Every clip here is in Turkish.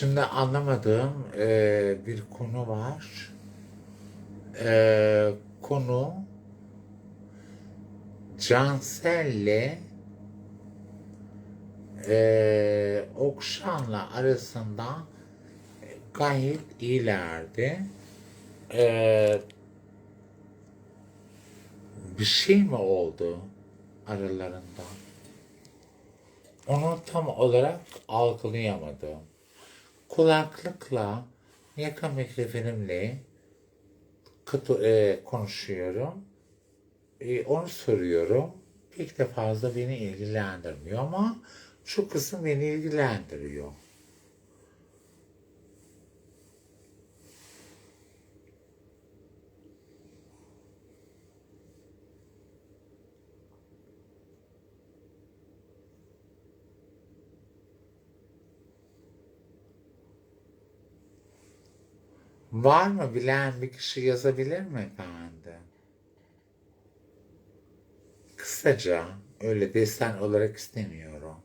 Şimdi anlamadığım e, bir konu var. E, konu Cansel'le e, Okşan'la arasında gayet iyilerdi. E, bir şey mi oldu aralarında? Onu tam olarak algılayamadım. Kulaklıkla yaka mikrofonumla kutu, e, konuşuyorum. E, onu soruyorum. Pek de fazla beni ilgilendirmiyor ama şu kısım beni ilgilendiriyor. Var mı bilen bir kişi yazabilir mi efendim? Kısaca öyle desen olarak istemiyorum.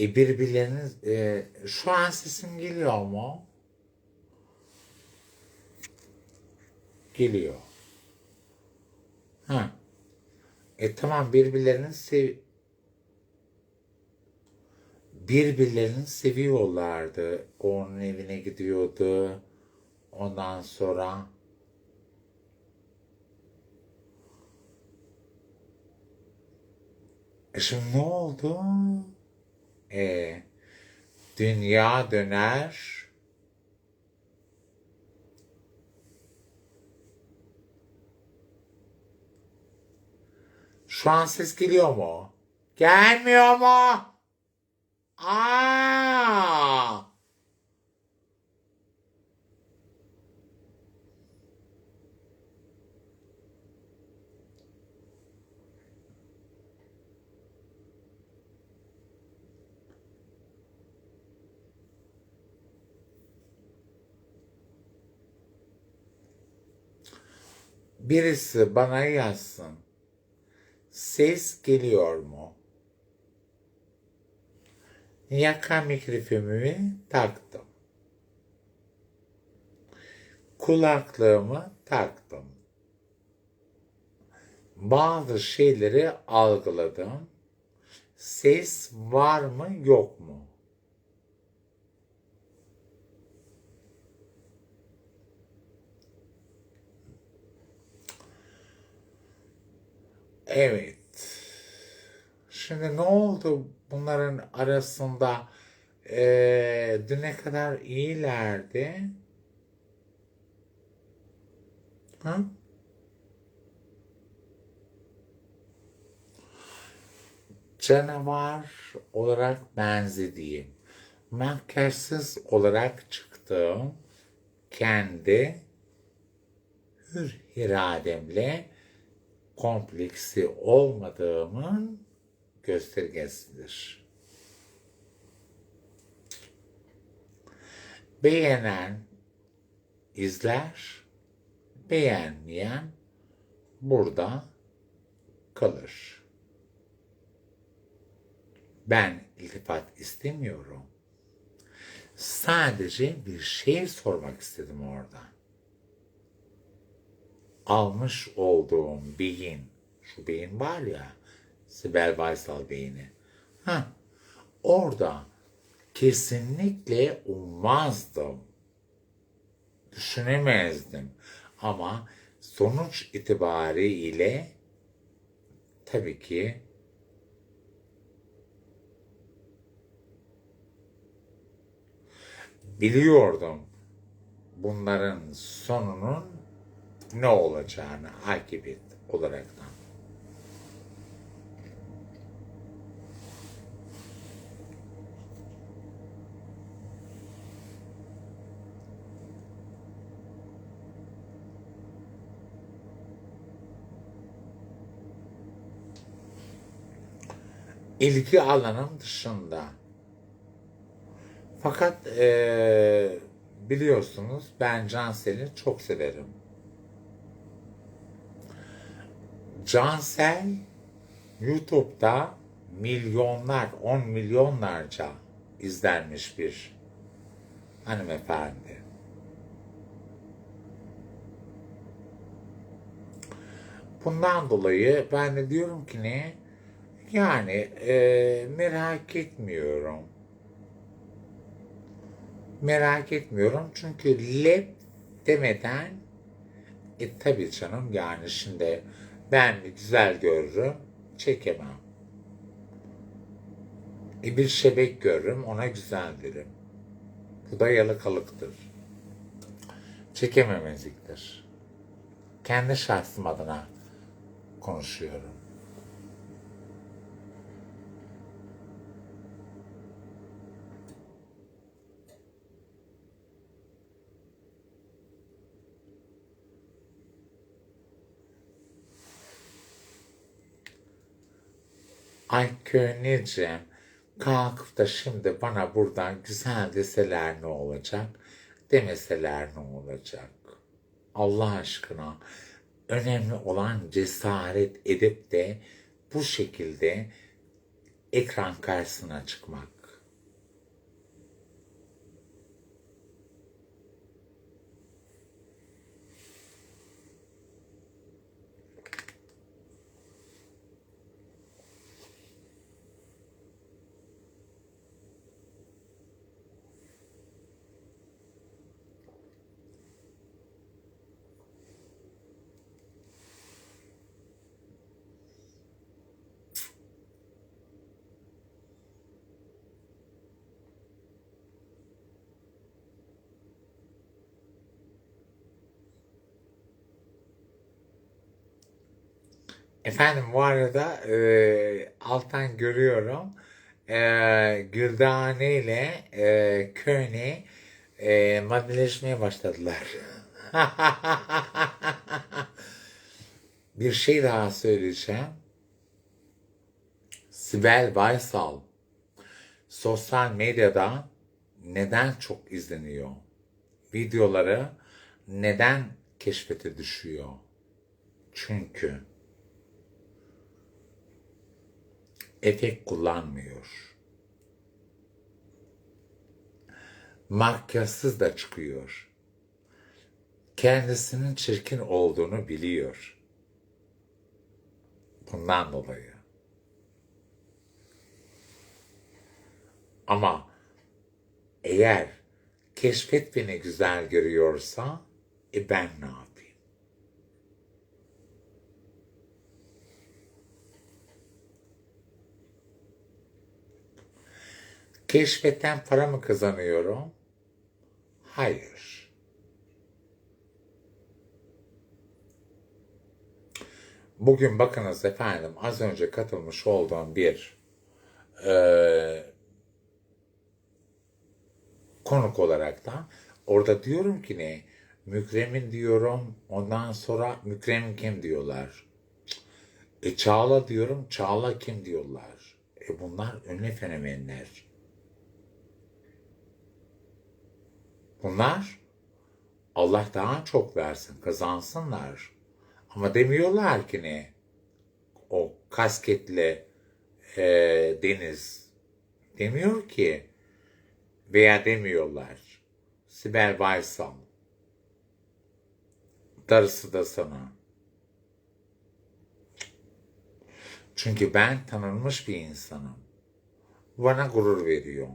E birbirleriniz e, şu an sesim geliyor mu? Geliyor. Ha. E tamam birbirlerini sev birbirlerini seviyorlardı. Onun evine gidiyordu. Ondan sonra e şimdi ne oldu? E, dünya döner. Şu an ses geliyor mu? Gelmiyor mu? Aa! Birisi bana yazsın. Ses geliyor mu? Yaka mikrofonumu taktım. Kulaklığımı taktım. Bazı şeyleri algıladım. Ses var mı yok mu? Evet. Şimdi ne oldu bunların arasında? Ee, düne kadar iyilerdi. Ha? Canavar olarak benzediğim, makyajsız olarak çıktığım kendi hür irademle kompleksi olmadığımın göstergesidir. Beğenen izler, beğenmeyen burada kalır. Ben iltifat istemiyorum. Sadece bir şey sormak istedim orada. Almış olduğum beyin, şu beyin var ya, Sibel Baysal beyni. Ha, orada kesinlikle ummazdım. Düşünemezdim. Ama sonuç itibariyle tabii ki biliyordum bunların sonunun ne olacağını akibet olaraktan. İlgi alanım dışında. Fakat eee, biliyorsunuz ben Cansel'i çok severim. Cansel YouTube'da milyonlar, on milyonlarca izlenmiş bir hanımefendi. Bundan dolayı ben de diyorum ki ne? Yani e, merak etmiyorum. Merak etmiyorum çünkü lep demeden e tabii canım yani şimdi ben güzel görürüm çekemem. E bir şebek görürüm ona güzel derim. Bu da yalakalıktır. Çekememezliktir. Kendi şahsım adına konuşuyorum. Ay Könülcem kalkıp da şimdi bana buradan güzel deseler ne olacak? Demeseler ne olacak? Allah aşkına önemli olan cesaret edip de bu şekilde ekran karşısına çıkmak. Efendim bu arada e, alttan görüyorum e, Güldane ile e, Köni e, maddeleşmeye başladılar. Bir şey daha söyleyeceğim. Sibel Baysal sosyal medyada neden çok izleniyor? Videoları neden keşfete düşüyor? Çünkü efekt kullanmıyor. Makyajsız da çıkıyor. Kendisinin çirkin olduğunu biliyor. Bundan dolayı. Ama eğer keşfet beni güzel görüyorsa e ben ne yapayım? Keşfetten para mı kazanıyorum? Hayır. Bugün bakınız efendim az önce katılmış olduğum bir e, konuk olarak da orada diyorum ki ne? Mükremin diyorum. Ondan sonra Mükremin kim diyorlar. E Çağla diyorum. Çağla kim diyorlar. E bunlar ünlü fenomenler. Bunlar Allah daha çok versin, kazansınlar. Ama demiyorlar ki ne? O kasketli e, deniz demiyor ki veya demiyorlar. Sibel Baysal darısı da sana. Çünkü ben tanınmış bir insanım. Bana gurur veriyor.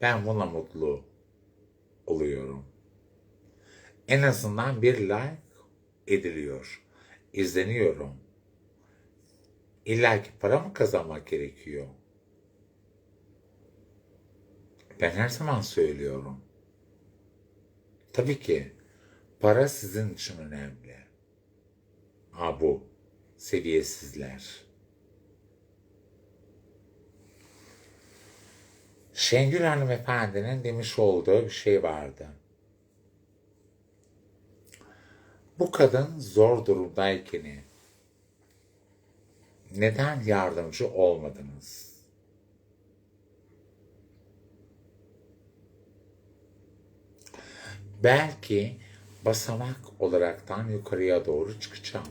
Ben buna mutlu oluyorum. En azından bir like ediliyor. izleniyorum. İlla ki para mı kazanmak gerekiyor? Ben her zaman söylüyorum. Tabii ki para sizin için önemli. Ha bu seviyesizler. Şengül hanımefendinin demiş olduğu bir şey vardı. Bu kadın zor durumdayken neden yardımcı olmadınız? belki basamak olaraktan yukarıya doğru çıkacağım.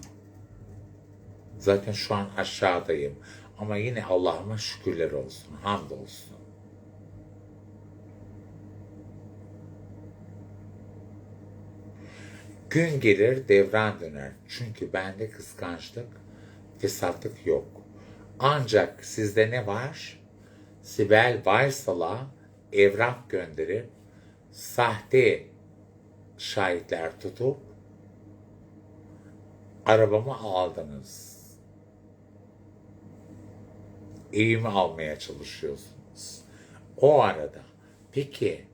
Zaten şu an aşağıdayım. Ama yine Allah'ıma şükürler olsun, hamdolsun. Gün gelir devran döner. Çünkü bende kıskançlık, fesatlık yok. Ancak sizde ne var? Sibel Baysal'a evrak gönderip sahte şahitler tutup arabamı aldınız. Evimi almaya çalışıyorsunuz. O arada peki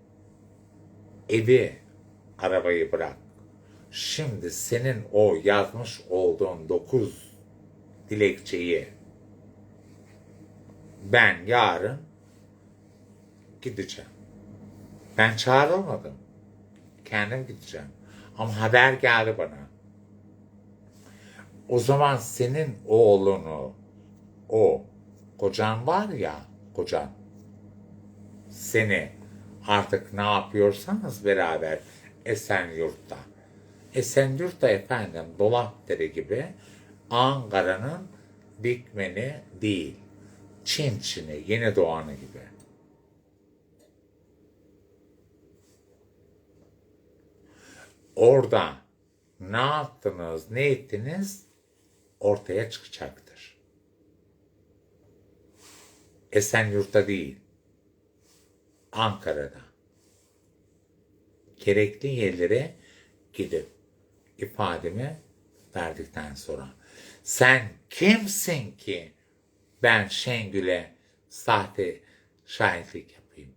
evi, arabayı bırak. Şimdi senin o yazmış olduğun dokuz dilekçeyi ben yarın gideceğim. Ben çağrılmadım. Kendim gideceğim. Ama haber geldi bana. O zaman senin oğlunu, o kocan var ya, kocan, seni artık ne yapıyorsanız beraber Esenyurt'ta. Esenyurt'ta efendim Dolapdere gibi Ankara'nın Dikmeni değil. Çin Çin'i, yeni doğanı gibi. Orada ne yaptınız, ne ettiniz ortaya çıkacaktır. Esenyurt'ta değil, Ankara'da. Gerekli yerlere gidip ifademi verdikten sonra sen kimsin ki ben Şengül'e sahte şahitlik yapayım?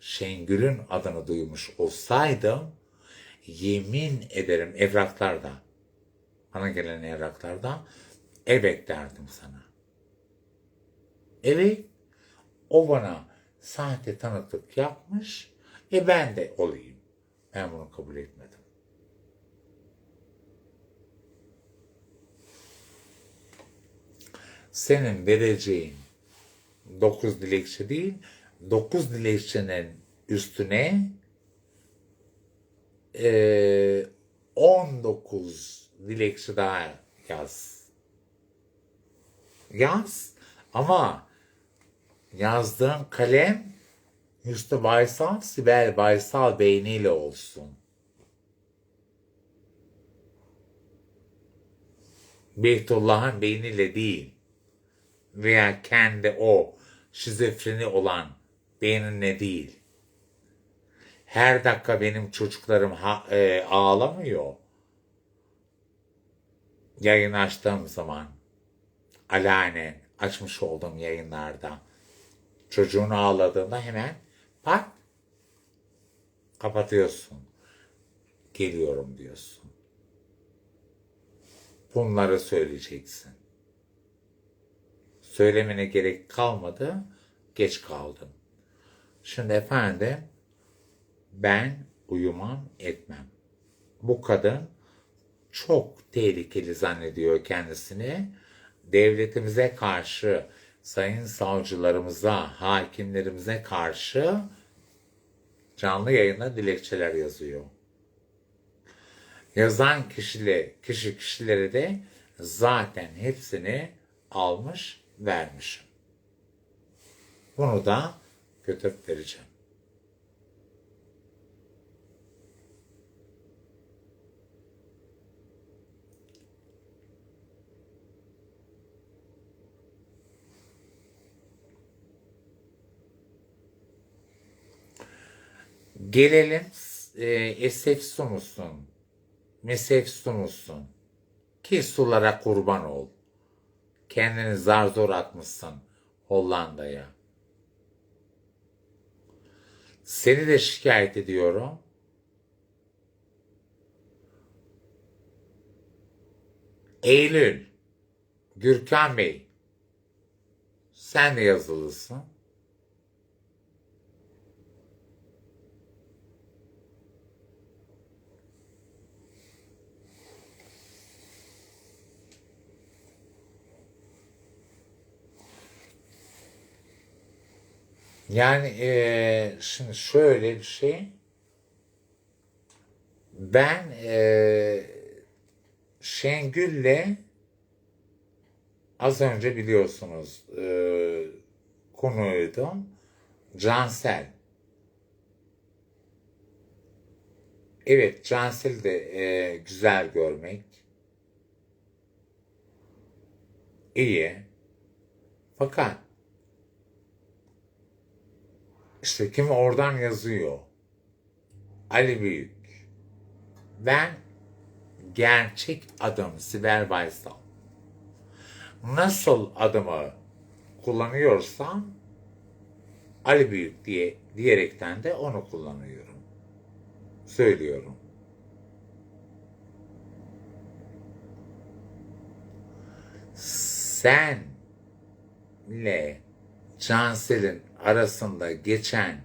Şengül'ün adını duymuş olsaydım yemin ederim evraklarda bana gelen evraklarda evet derdim sana. Evet o bana sahte tanıklık yapmış e ben de olayım. Ben bunu kabul etmedim. Senin vereceğin dokuz dilekçe değil, dokuz dilekçenin üstüne eee 19 dilekçe daha yaz. Yaz ama yazdığın kalem Hüsnü Baysal, Sibel Baysal beyniyle olsun. Beytullah'ın beyniyle değil veya kendi o şizofreni olan beyninle değil. Her dakika benim çocuklarım ha, e, ağlamıyor. Yayın açtığım zaman alane açmış olduğum yayınlarda çocuğun ağladığında hemen pat kapatıyorsun. Geliyorum diyorsun. Bunları söyleyeceksin. Söylemene gerek kalmadı, geç kaldın. Şimdi efendim ben uyumam etmem. Bu kadın çok tehlikeli zannediyor kendisini. Devletimize karşı, sayın savcılarımıza, hakimlerimize karşı canlı yayında dilekçeler yazıyor. Yazan kişiyle, kişi kişileri de zaten hepsini almış vermişim. Bunu da götürüp vereceğim. Gelelim e, Esefsu musun? Mesefsu musun? Ki sulara kurban ol. Kendini zar zor atmışsın Hollanda'ya. Seni de şikayet ediyorum. Eylül, Gürkan Bey, sen de yazılısın. Yani eee, şimdi şöyle bir şey. Ben eee Şengül'le az önce biliyorsunuz eee konuydum. Cansel. Evet, Cansel'i de eee, güzel görmek. İyi. Fakat işte kim oradan yazıyor? Ali Büyük. Ben gerçek adım Sibel Baysal. Nasıl adımı kullanıyorsam Ali Büyük diye diyerekten de onu kullanıyorum. Söylüyorum. Senle Cansel'in arasında geçen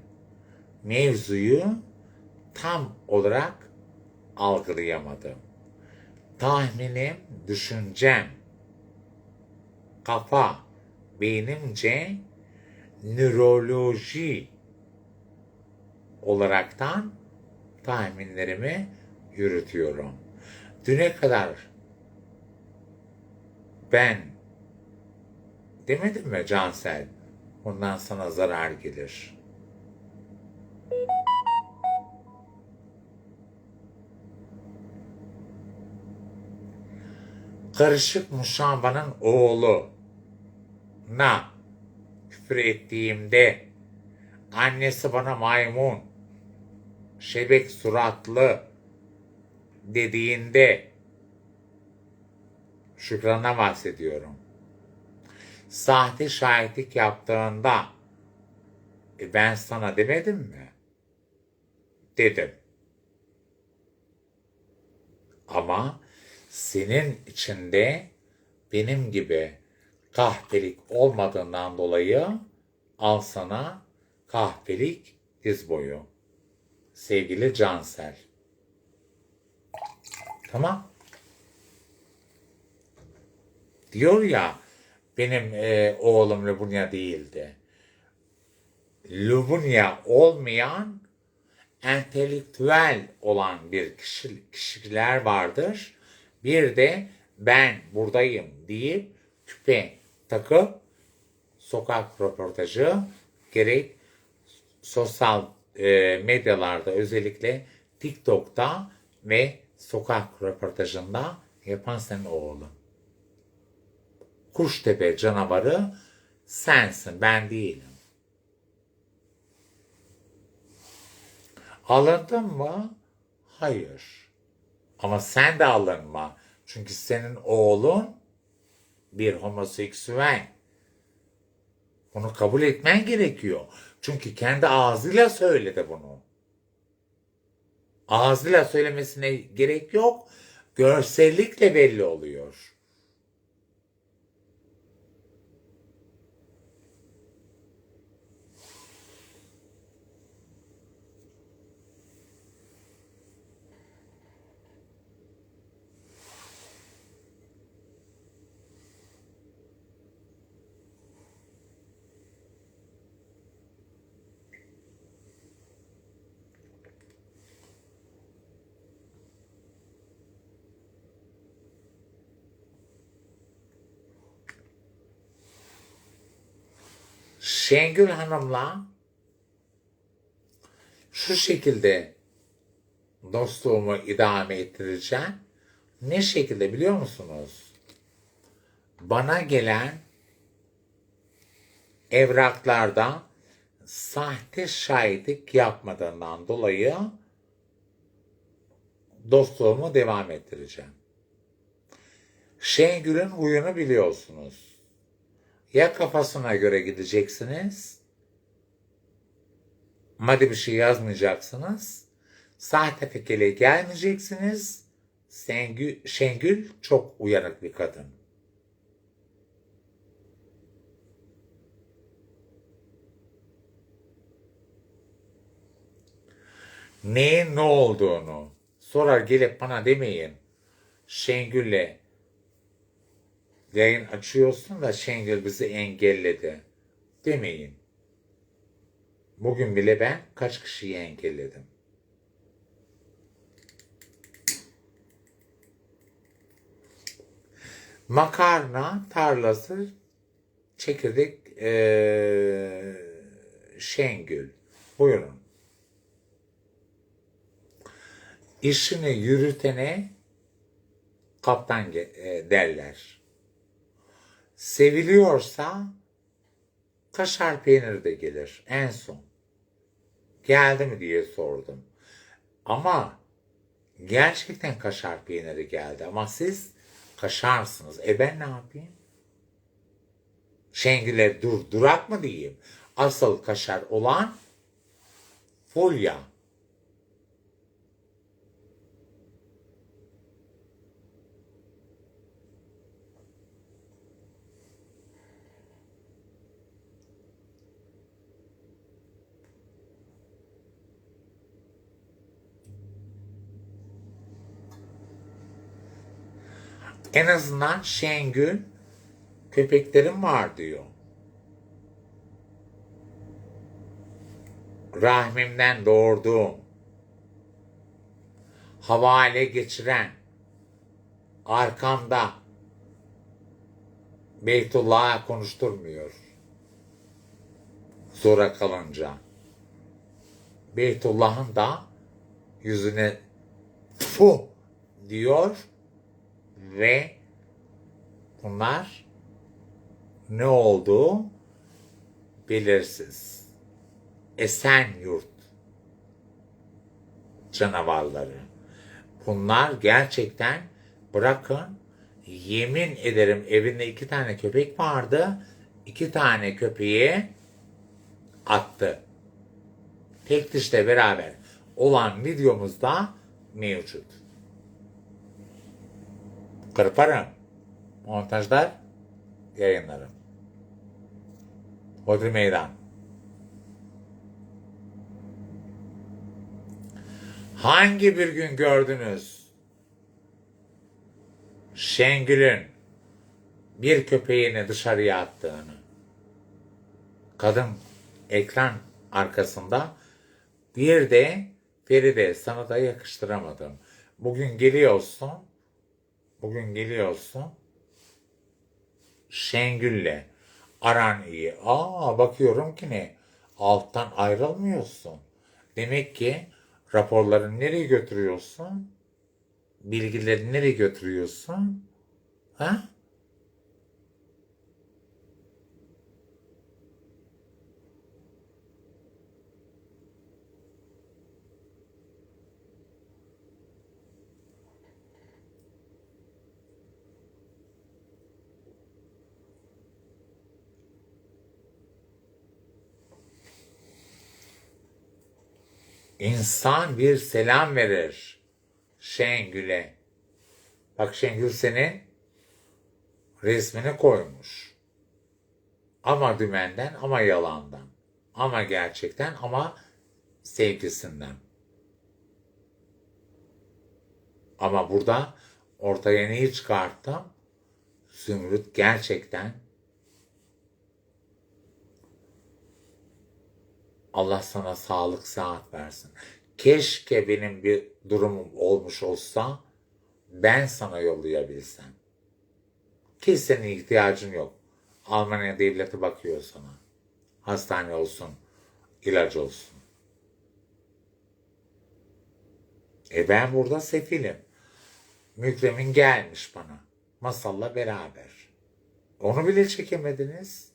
mevzuyu tam olarak algılayamadım. Tahminim, düşüncem, kafa, beynimce nöroloji olaraktan tahminlerimi yürütüyorum. Düne kadar ben demedim mi Cansel? Ondan sana zarar gelir. Karışık Muşamba'nın oğlu na küfür ettiğimde annesi bana maymun şebek suratlı dediğinde Şükran'a bahsediyorum. Sahte şahitlik yaptığında e ben sana demedim mi? Dedim. Ama senin içinde benim gibi kahpelik olmadığından dolayı al sana kahpelik diz boyu. Sevgili Cansel. Tamam. Diyor ya benim e, oğlum Lubunya değildi. Lubunya olmayan entelektüel olan bir kişi, kişiler vardır. Bir de ben buradayım deyip küpe takıp sokak röportajı gerek sosyal e, medyalarda özellikle TikTok'ta ve sokak röportajında yapan senin oğlun. Kuştepe canavarı sensin, ben değilim. Alındın mı? Hayır. Ama sen de alınma. Çünkü senin oğlun bir homoseksüel. Bunu kabul etmen gerekiyor. Çünkü kendi ağzıyla söyledi bunu. Ağzıyla söylemesine gerek yok. Görsellikle belli oluyor. Şengül Hanım'la şu şekilde dostluğumu idame ettireceğim. Ne şekilde biliyor musunuz? Bana gelen evraklarda sahte şahitlik yapmadığından dolayı dostluğumu devam ettireceğim. Şengül'ün huyunu biliyorsunuz. Ya kafasına göre gideceksiniz, madde bir şey yazmayacaksınız, sahte fikirle gelmeyeceksiniz. Şengül, Şengül çok uyanık bir kadın. Neyin ne olduğunu sonra gelip bana demeyin. Şengül'le yayın açıyorsun da Şengül bizi engelledi demeyin. Bugün bile ben kaç kişiyi engelledim. Makarna tarlası çekirdek ee, Şengül. Buyurun. İşini yürütene kaptan derler. Seviliyorsa kaşar peyniri de gelir en son. Geldi mi diye sordum. Ama gerçekten kaşar peyniri geldi. Ama siz kaşarsınız. E ben ne yapayım? Şengül'e dur, durak mı diyeyim? Asıl kaşar olan Fulya. En azından Şengül köpeklerim var diyor. Rahmimden doğurduğum, havale geçiren, arkamda Beytullah'a konuşturmuyor. Zora kalınca. Beytullah'ın da yüzüne fu diyor ve bunlar ne olduğu belirsiz. Esenyurt canavarları. Bunlar gerçekten bırakın yemin ederim evinde iki tane köpek vardı. iki tane köpeği attı. Tek dişle beraber olan videomuzda mevcut. Kırparım. Montajlar yayınlarım. Hodri Meydan. Hangi bir gün gördünüz Şengül'ün bir köpeğini dışarıya attığını? Kadın ekran arkasında bir de Feride sana da yakıştıramadım. Bugün geliyorsun bugün geliyorsun Şengül'le aran iyi. Aa bakıyorum ki ne? Alttan ayrılmıyorsun. Demek ki raporları nereye götürüyorsun? Bilgileri nereye götürüyorsun? Ha? İnsan bir selam verir Şengül'e. Bak Şengül senin resmini koymuş. Ama dümenden ama yalandan. Ama gerçekten ama sevgisinden. Ama burada ortaya neyi çıkarttım? Zümrüt gerçekten Allah sana sağlık saat versin. Keşke benim bir durumum olmuş olsa ben sana yollayabilsem. Ki senin ihtiyacın yok. Almanya devleti bakıyor sana. Hastane olsun, ilaç olsun. E ben burada sefilim. Mükremin gelmiş bana. Masalla beraber. Onu bile çekemediniz.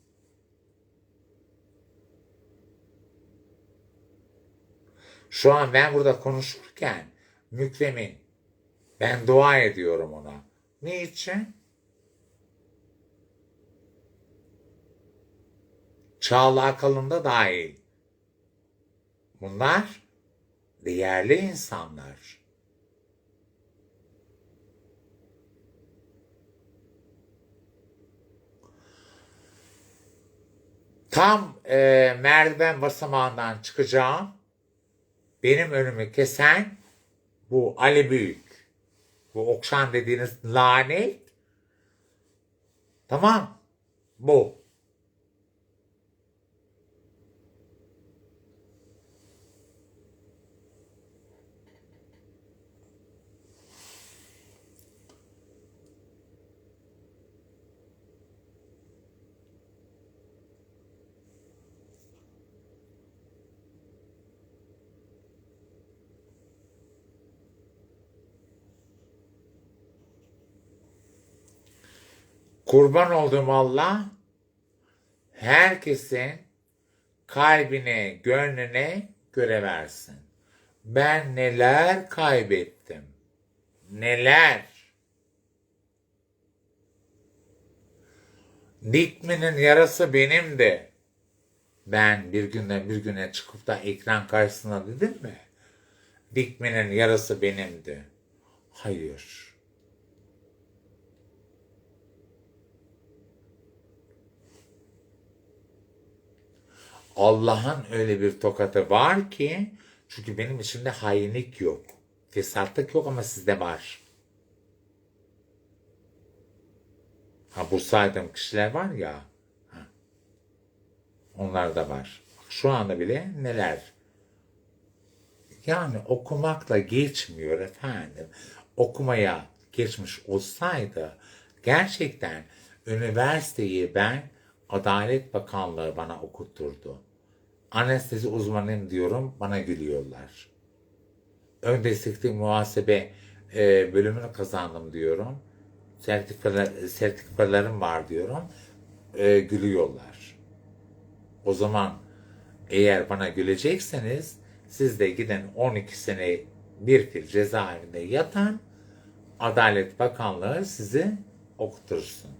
Şu an ben burada konuşurken Mükremin ben dua ediyorum ona. Niçin? Çağla Akalın'da dahil. Bunlar değerli insanlar. Tam e, merdiven basamağından çıkacağım. Benim önümü kesen bu Ali Büyük. Bu Okşan dediğiniz lanet. Tamam. Bu. Kurban olduğum Allah herkesin kalbine, gönlüne göre versin. Ben neler kaybettim. Neler. Dikmenin yarası benimdi. Ben bir günden bir güne çıkıp da ekran karşısına dedim mi? Dikmenin yarası benimdi. Hayır. Allah'ın öyle bir tokatı var ki çünkü benim içimde hainlik yok. Fesatlık yok ama sizde var. Ha bu saydığım kişiler var ya. ha, onlar da var. Şu anda bile neler. Yani okumakla geçmiyor efendim. Okumaya geçmiş olsaydı gerçekten üniversiteyi ben Adalet Bakanlığı bana okutturdu. Anestezi uzmanıyım diyorum bana gülüyorlar. Ön destekli muhasebe e, bölümünü kazandım diyorum. Sertifikalar, sertifikalarım var diyorum. E, gülüyorlar. O zaman eğer bana gülecekseniz siz de gidin 12 sene bir fil cezaevinde yatan Adalet Bakanlığı sizi okutursun.